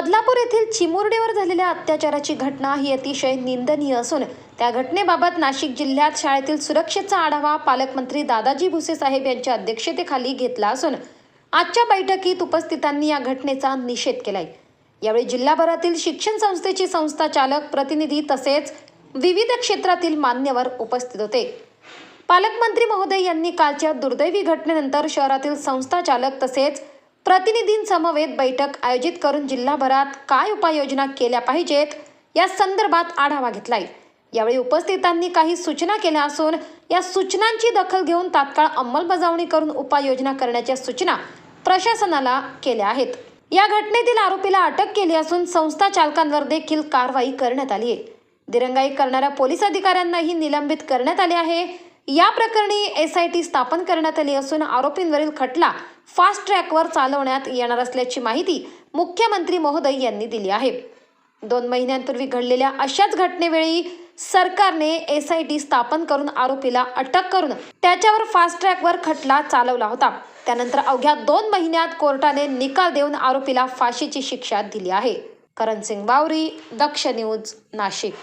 बदलापूर येथील चिमुरडीवर झालेल्या अत्याचाराची घटना ही अतिशय निंदनीय असून त्या घटनेबाबत नाशिक जिल्ह्यात शाळेतील सुरक्षेचा आढावा पालकमंत्री दादाजी भुसे साहेब यांच्या अध्यक्षतेखाली घेतला असून आजच्या बैठकीत उपस्थितांनी या घटनेचा निषेध केलाय. यावेळी जिल्हाभरातील शिक्षण संस्थेचे संस्था चालक प्रतिनिधी तसेच विविध क्षेत्रातील मान्यवर उपस्थित होते. पालकमंत्री महोदय यांनी कालच्या दुर्दैवी घटनेनंतर शहरातील संस्था चालक तसेच प्रतिनिधींसमवेत बैठक आयोजित करून जिल्हाभरात काय उपाययोजना केल्या पाहिजेत या संदर्भात आढावा घेतलाय. यावेळी उपस्थितांनी काही सूचना केल्या असून या सूचनांची दखल घेऊन तात्काळ अंमलबजावणी करून उपाययोजना करण्याच्या सूचना प्रशासनाला केल्या आहेत. या घटनेतील आरोपीला अटक केली असून संस्था चालकांवर देखील कारवाई करण्यात आली आहे दिरंगाई करणाऱ्या पोलीस अधिकाऱ्यांनाही निलंबित करण्यात आले आहे. या प्रकरणी एस आय टी स्थापन करण्यात आली असून आरोपींवरील खटला फास्ट ट्रॅकवर चालवण्यात येणार असल्याची माहिती मुख्यमंत्री महोदय यांनी दिली आहे. दोन महिन्यांपूर्वी घडलेल्या अशाच घटनेवेळी सरकारने एस आय टी स्थापन करून आरोपीला अटक करून त्याच्यावर फास्ट ट्रॅकवर खटला चालवला होता. त्यानंतर अवघ्या दोन महिन्यात कोर्टाने निकाल देऊन आरोपीला फाशीची शिक्षा दिली आहे. करण सिंग बावरी दक्ष न्यूज नाशिक.